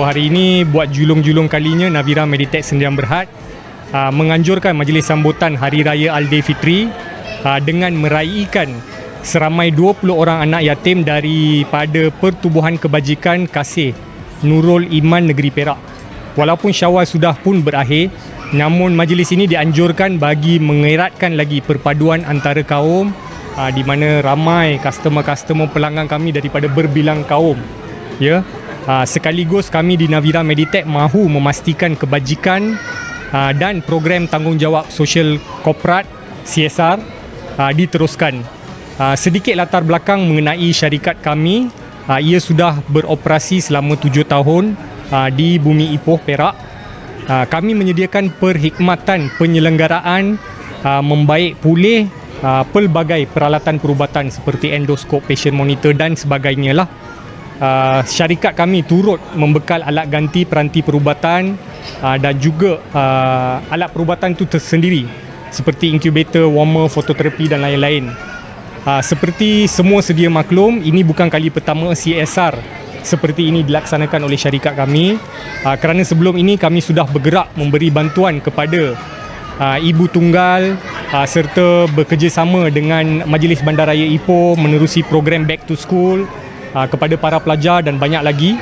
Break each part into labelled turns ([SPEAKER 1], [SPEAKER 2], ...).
[SPEAKER 1] Hari ini buat julung-julung kalinya Navira Meditech Sendirian Berhad uh, menganjurkan majlis sambutan Hari Raya Aidilfitri uh, dengan meraihkan seramai 20 orang anak yatim daripada Pertubuhan Kebajikan Kasih Nurul Iman Negeri Perak. Walaupun Syawal sudah pun berakhir, namun majlis ini dianjurkan bagi mengeratkan lagi perpaduan antara kaum uh, di mana ramai customer-customer pelanggan kami daripada berbilang kaum. Ya. Uh, sekaligus kami di Navira Meditech mahu memastikan kebajikan uh, dan program tanggungjawab sosial korporat CSR uh, diteruskan. Uh, sedikit latar belakang mengenai syarikat kami, uh, ia sudah beroperasi selama tujuh tahun uh, di Bumi Ipoh Perak. Uh, kami menyediakan perkhidmatan penyelenggaraan uh, membaik pulih uh, pelbagai peralatan perubatan seperti endoskop, patient monitor dan sebagainya lah uh, syarikat kami turut membekal alat ganti peranti perubatan uh, dan juga uh, alat perubatan itu tersendiri seperti incubator, warmer, fototerapi dan lain-lain. Uh, seperti semua sedia maklum, ini bukan kali pertama CSR seperti ini dilaksanakan oleh syarikat kami uh, kerana sebelum ini kami sudah bergerak memberi bantuan kepada uh, ibu tunggal uh, serta bekerjasama dengan Majlis Bandaraya Ipoh menerusi program Back to School uh, kepada para pelajar dan banyak lagi.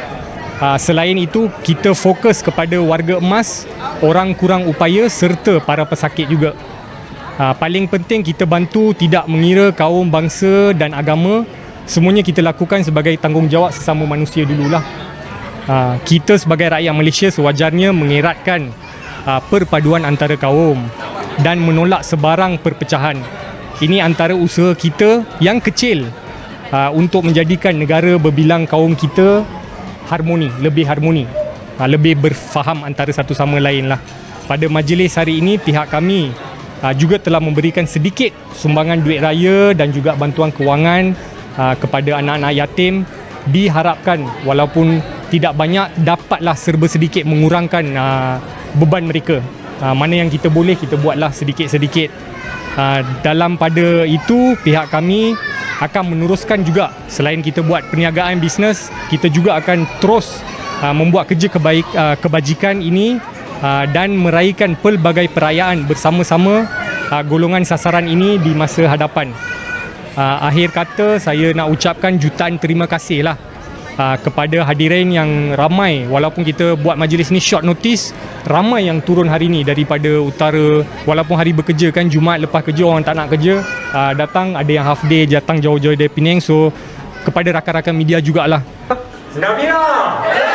[SPEAKER 1] Uh, selain itu, kita fokus kepada warga emas, orang kurang upaya serta para pesakit juga. Uh, paling penting kita bantu tidak mengira kaum bangsa dan agama. Semuanya kita lakukan sebagai tanggungjawab sesama manusia dululah. Uh, kita sebagai rakyat Malaysia sewajarnya mengeratkan uh, perpaduan antara kaum dan menolak sebarang perpecahan. Ini antara usaha kita yang kecil uh, untuk menjadikan negara berbilang kaum kita harmoni, lebih harmoni, uh, lebih berfaham antara satu sama lain lah. Pada majlis hari ini pihak kami uh, juga telah memberikan sedikit sumbangan duit raya dan juga bantuan kewangan uh, kepada anak-anak yatim diharapkan walaupun tidak banyak dapatlah serba sedikit mengurangkan uh, beban mereka. Uh, mana yang kita boleh kita buatlah sedikit-sedikit. Uh, dalam pada itu pihak kami akan meneruskan juga. Selain kita buat perniagaan bisnes kita juga akan terus uh, membuat kerja kebaik uh, kebajikan ini uh, dan meraihkan pelbagai perayaan bersama-sama uh, golongan sasaran ini di masa hadapan. Uh, akhir kata saya nak ucapkan jutaan terima kasih lah uh, kepada hadirin yang ramai. Walaupun kita buat majlis ni short notice ramai yang turun hari ni daripada utara. Walaupun hari bekerja kan Jumaat lepas kerja orang tak nak kerja uh, datang ada yang half day datang jauh-jauh dari Penang. So kepada rakan-rakan media jugalah.
[SPEAKER 2] Nabila!